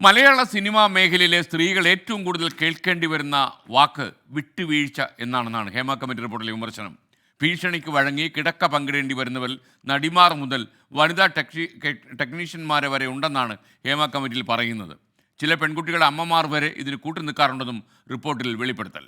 മലയാള cinema മേഖലയിലെ സ്ത്രീകൾ ഏറ്റവും കൂടുതൽ കേൾക്കേണ്ടി വരുന്ന വാക്ക് വിട്ടുവീഴ്ച എന്നാണെന്നാണ് ഹേമ കമ്മിറ്റി റിപ്പോർട്ടിലെ വിമർശനം. ഭീഷണിക്ക് വഴങ്ങി കിടക്ക പങ്കിടേണ്ടി വരുന്നവർ നടിമാർ മുതൽ വനിതാ ടെക്നി ടെക്നീഷ്യന്മാരെ വരെ ഉണ്ടെന്നാണ് ഹേമ കമ്മിറ്റിയിൽ പറയുന്നത്. ചില പെൺകുട്ടികളുടെ അമ്മമാർ വരെ ഇതിന് കൂട്ടു നിൽക്കാറുണ്ടെന്നും റിപ്പോർട്ടിൽ വെളിപ്പെടുത്തൽ.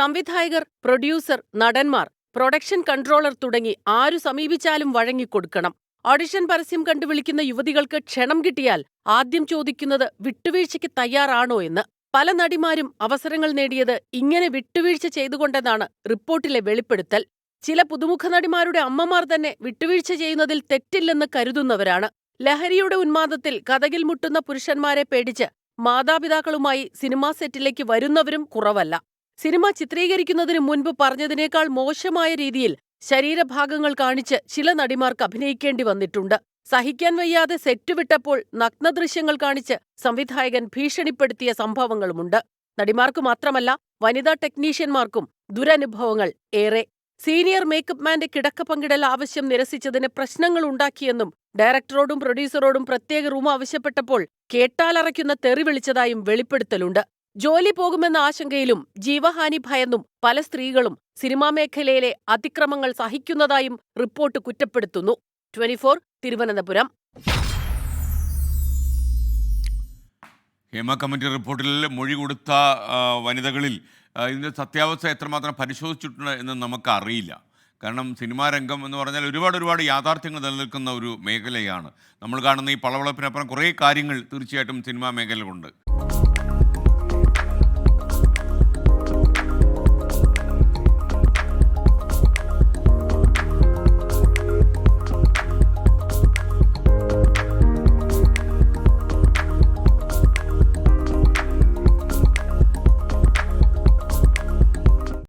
സംവിധായകർ പ്രൊഡ്യൂസർ നടന്മാർ പ്രൊഡക്ഷൻ കൺട്രോളർ തുടങ്ങി ആരു സമീപിച്ചാലും വഴങ്ങിക്കൊടുക്കണം ഓഡിഷൻ പരസ്യം കണ്ടു വിളിക്കുന്ന യുവതികൾക്ക് ക്ഷണം കിട്ടിയാൽ ആദ്യം ചോദിക്കുന്നത് വിട്ടുവീഴ്ചയ്ക്ക് തയ്യാറാണോ എന്ന്. പല നടിമാരും അവസരങ്ങൾ നേടിയത് ഇങ്ങനെ വിട്ടുവീഴ്ച ചെയ്തുകൊണ്ടെന്നാണ് റിപ്പോർട്ടിലെ വെളിപ്പെടുത്തൽ. ചില പുതുമുഖ നടിമാരുടെ അമ്മമാർ തന്നെ വിട്ടുവീഴ്ച ചെയ്യുന്നതിൽ തെറ്റില്ലെന്ന് കരുതുന്നവരാണ്. ലഹരിയുടെ ഉന്മാദത്തിൽ കഥകിൽ മുട്ടുന്ന പുരുഷന്മാരെ പേടിച്ച് മാതാപിതാക്കളുമായി സിനിമാ സെറ്റിലേക്ക് വരുന്നവരും കുറവല്ല. സിനിമ ചിത്രീകരിക്കുന്നതിനു മുൻപ് പറഞ്ഞതിനേക്കാൾ മോശമായ രീതിയിൽ ശരീരഭാഗങ്ങൾ കാണിച്ച് ചില നടിമാർക്ക് അഭിനയിക്കേണ്ടി വന്നിട്ടുണ്ട്. സഹിക്കാൻ വയ്യാതെ സെറ്റ് വിട്ടപ്പോൾ നഗ്നദൃശ്യങ്ങൾ കാണിച്ച് സംവിധായകൻ ഭീഷണിപ്പെടുത്തിയ സംഭവങ്ങളുമുണ്ട്. നടിമാർക്ക് മാത്രമല്ല വനിതാ ടെക്നീഷ്യന്മാർക്കും ദുരനുഭവങ്ങൾ ഏറെ. സീനിയർ മേക്കപ്പ് മാന്റെ കിടക്ക പങ്കിടൽ ആവശ്യം നിരസിച്ചതിന് പ്രശ്നങ്ങൾ ഉണ്ടാക്കിയെന്നും ഡയറക്ടറോടും പ്രൊഡ്യൂസറോടും പ്രത്യേക റൂം ആവശ്യപ്പെട്ടപ്പോൾ കേട്ടാലറയ്ക്കുന്ന തെറി വിളിച്ചതായും വെളിപ്പെടുത്തലുണ്ട്. ജോലി പോകുമെന്ന ആശങ്കയിലും ജീവഹാനി ഭയന്നും പല സ്ത്രീകളും സിനിമാ മേഖലയിലെ അതിക്രമങ്ങൾ സഹിക്കുന്നതായും റിപ്പോർട്ട് കുറ്റപ്പെടുത്തുന്നു. Twenty four Thiruvananthapuram. Hema committee റിപ്പോർട്ടിൽ മൊഴി കൊടുത്ത വനിതകളിൽ ഇതിന്റെ സത്യാവസ്ഥ എത്രമാത്രം പരിശോധിച്ചിട്ടുണ്ട് എന്ന് നമുക്കറിയില്ല. കാരണം സിനിമാ രംഗം എന്ന് പറഞ്ഞാൽ ഒരുപാട് ഒരുപാട് യാഥാർത്ഥ്യങ്ങൾ നിലനിൽക്കുന്ന ഒരു മേഖലയാണ്. നമ്മൾ കാണുന്ന ഈ പളവളപ്പിനപ്പുറം കുറേ കാര്യങ്ങൾ തീർച്ചയായിട്ടും സിനിമാ മേഖലയിലുണ്ട്.